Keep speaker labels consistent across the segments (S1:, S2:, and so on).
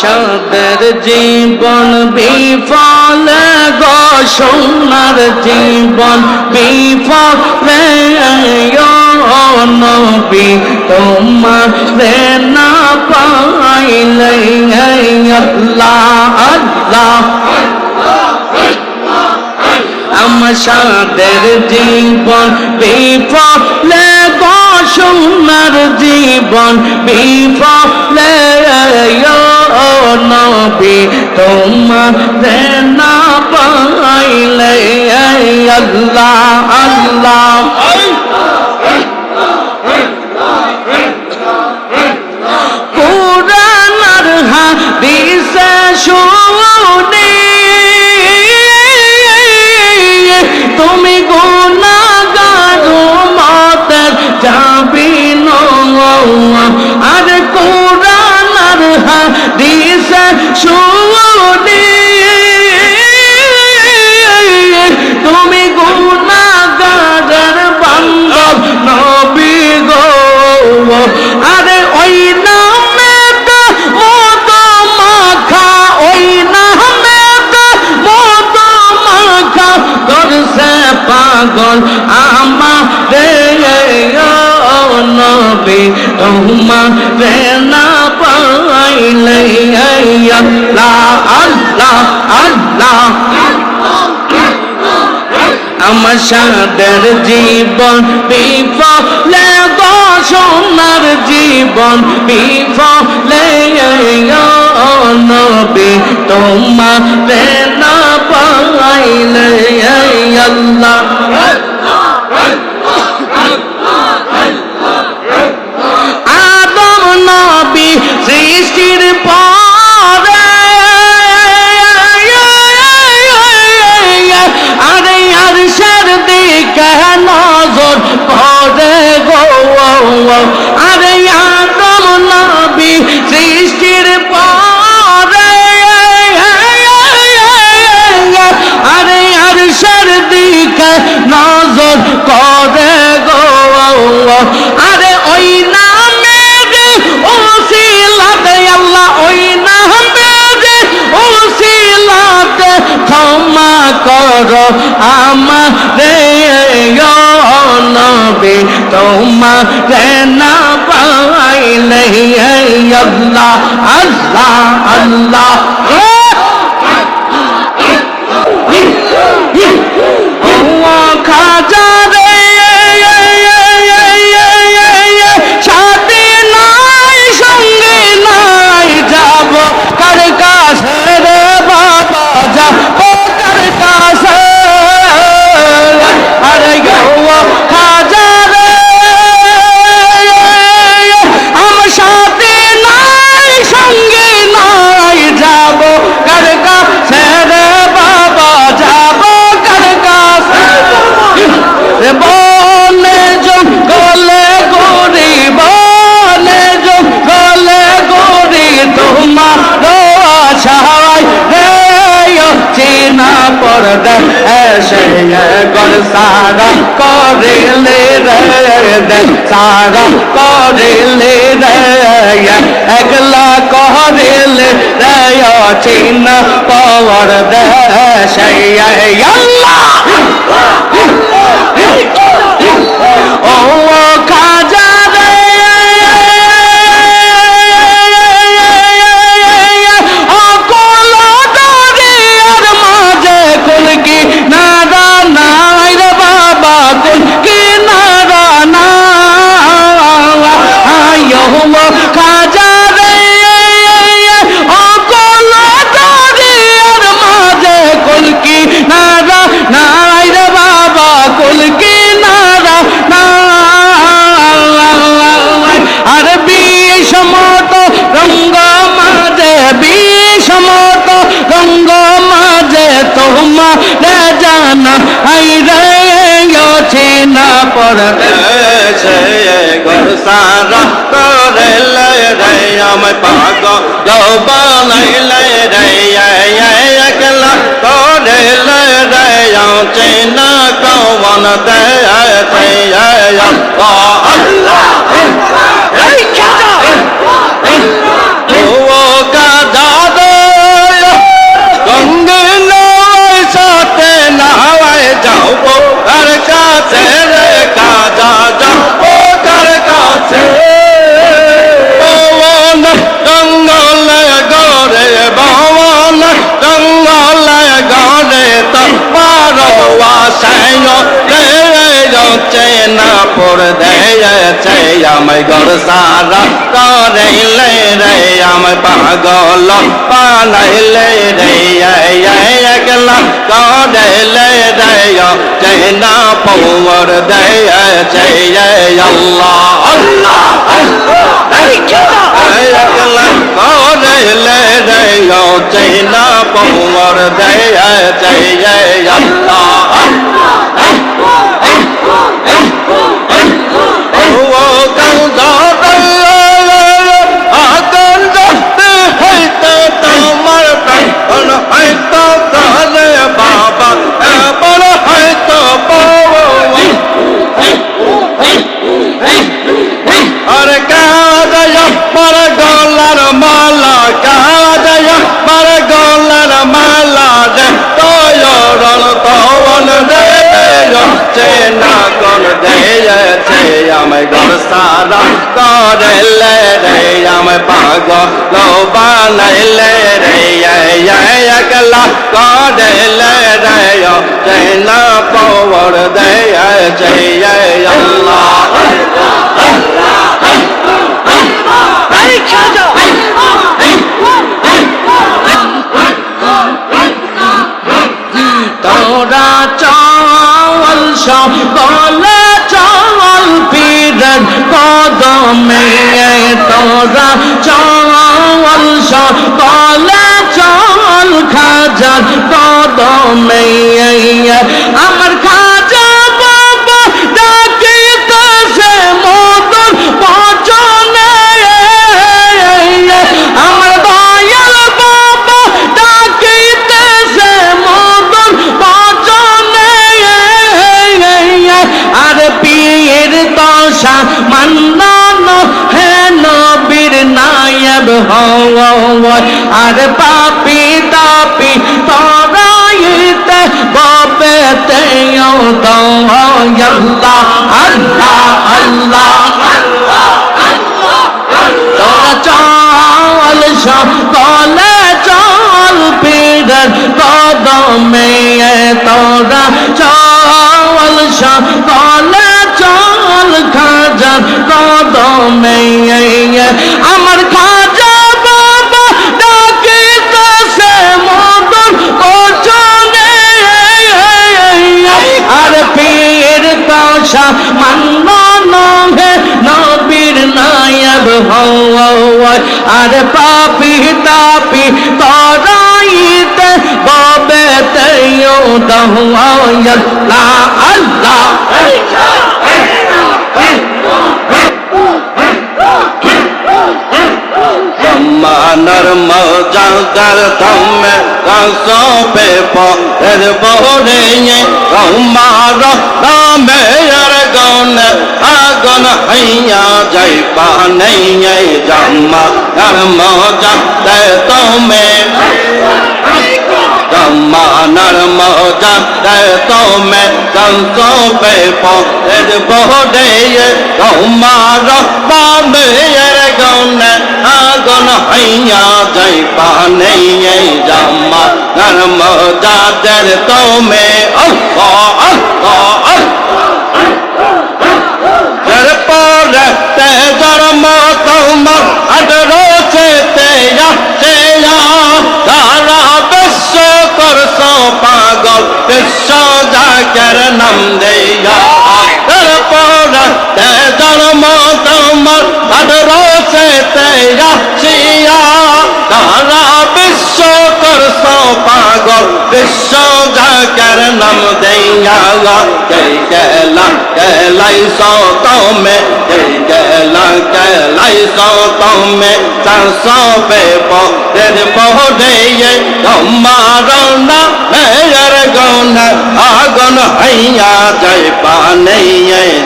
S1: সাদের জীবন বিফল গো, সোনার জীবন বিফলে নবী, তোমার না পাইলে আল্লাহ আল্লাহ আমাদের জীবন বিফলে সোনার জীবন বিফলে নবী, তোমার না পাইলে আল্লাহ আল্লাহ। কোরআন হাদিসে শুনি, তুমি গুনাহগার মতের যাবি আর কোরআন আর হাদিসে শুনি। তুমি গুনাহগারের বান্ধব নবী গো। আরে ওই মাখা ওই মাখা। পাগল আমারে, ও নবী, তোমারে না পাইলে আল্লাহ আল্লাহ আমার সাদের জীবন বিফলে সোনার জীবন বিফলে নবী তোমার না পাইলে আল্লাহ আদম নবী সৃষ্টির পরে। আরে আর সার দিকে নজর পরে গো করো আমার নবী তোমার না পাইলে আল্লাহ আল্লাহ আল্লাহ। তোমার আশায় রে চিনা পড়দে এসে গর সারা করিলে রে সারা করিলে রে একলা করিলে রে চিনা পড় দে সে আল্লাহ চিনা পড়
S2: সে ঘর সারা করে লে রে পাগ একলা করে লে রে চেনা কवन দে খবর দেয়েছে আমায় গর সারা করেলে রে আমায় পাগল পালাইলে রে একলা করেলে রে চেনা খবর দেয়েছে আল্লাহ আল্লাহ একলা করেলে রে চেনা খবর দেয়েছে আল্লাহ সারা করলে রে আমায় পাগল বানাইলে রে একলা করলে রে চেনা পবর দেয়েছে আল্লাহ
S1: কদমে তোরা চল সব চল খাজার কদমে আমার আর পাপি তাপি তরাইতে ববেতে আল্লাহ আল্লাহ আল্লাহ তোরা চল সকলে চল পীরের কদমে, তোরা চল সকলে চল খাজার কদমে। নায়ব হওয়া আর পাপি তাপি তরাইতে ববে তেও দহুয়া আল্লাহ আল্লাহ।
S2: মানর মজাদার থমে কাসো পে পর বহরে কৌমার নামে আর গন গণ হইয়া যাই পানাইয়া জাম্মা ধর্ম জাতে তোমে। জাম্মা নর্ম জাতে তোমে। সংসো পে পদের বহডে তোমার পামের গণ আগন হইয়া যাই পানাইয়া জাম্মা ধর্ম জাতের তোমে। অল্প অল্প অল্প। নাম দেয়া তারপর তে জন্ম তোমার আদর সে তেয়া সিয়া তারা বিশ্ব করস পাগল, বিশ্ব যাকের নাম দেয়া কে কেলা কেলাই সো তোমে কে কেলা কেলাই সো তোমে চারশো পে পদের পহরে তোমার না মেয়ের গৌন আগন হইয়া জয় পানে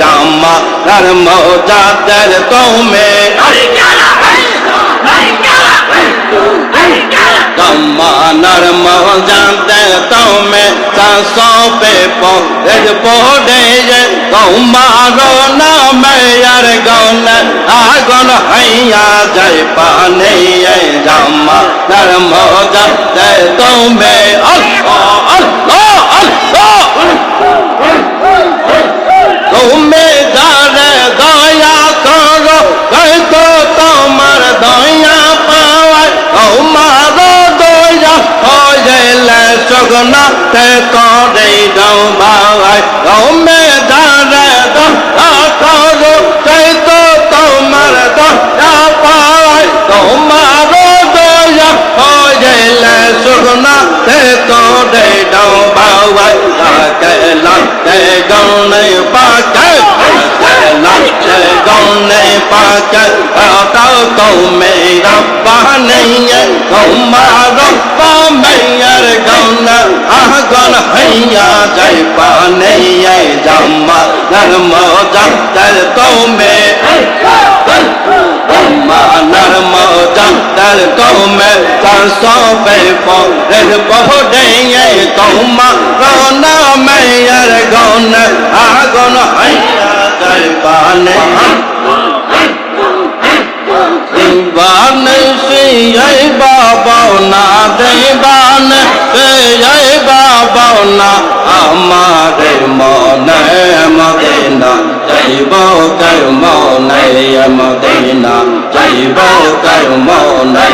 S2: জামা তার মজাদের তোমে কমানার মজাতে তোমে চাষো পে পদের পড়ে কৌমার নামে আর গৌন আগুন হইয়া যায় পানে জামা। তার মজাতে তোমে আল্লাহ আল্লাহ আল্লাহ। তুমি যার করে দাও বাবাই গমে দাঁড়ে দাও করো তাই তো তোমার দয়া পাই তোমার দয়া হইলে সুগনা তে করে দাও তাকে লাগতে গনে পাকে লাগতে গনে পাকে। তাও তো মেরা তোমার রব্বা মেয়ার আগন হইয়া যাই পানিয়ে জাম্মা, নরম জাতর তো মে মানার মজাদার কৌমে চারশো পে পরের বহুদে কৌমা। রোনা মেয়ার গন আগন হইয়া যায় পানে বান সেই বাবা না বাবা না আমার মনে মদিনা, যাইব কার মনে মদিনা, যাইব কার মনে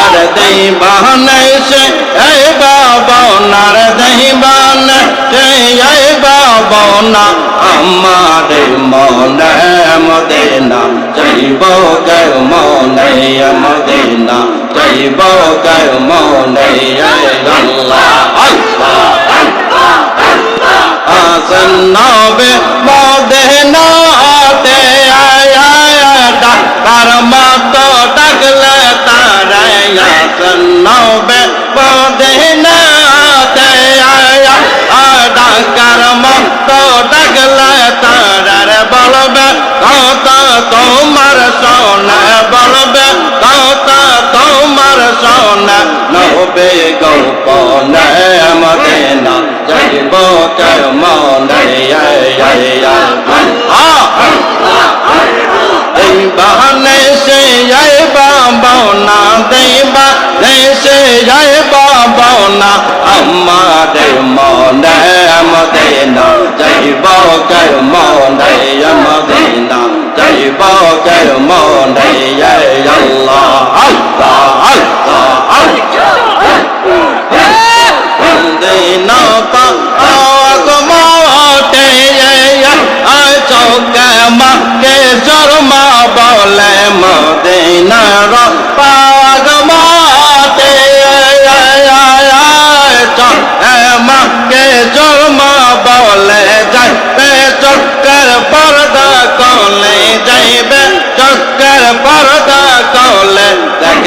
S2: আর দেবান সে এই বাবা নার দেবান সেই বাবা না আমার মনে মদিনা, যাইব কার মনে মদিনা, যাইব কার মনে আল্লাহ আসন নবে মদিনাতে আয়া ডাকার মতো ডাকলে তারাই আসন নবে মদিনাতে আয়া ডাকার মতো ডাকলে তারার বলবে, কত তোমার সোনা বলবে, কত তোমার সোনা? নবে গোপনে মদিনা যাইব কার মনে এই বাহানে সে যায় বাবনা দেবা সে যায় বাবনা আমাদের মনে মদিনা যাইব কার মনে মদিনা যাইব কার মনে আল্লাহ আল্লাহ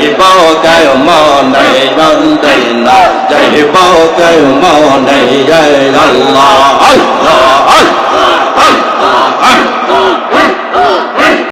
S2: যাইব গায় মনে বন্দে না যাইব গায় মনে জয় আল্লাহ আল্লাহ আল্লাহ আল্লাহ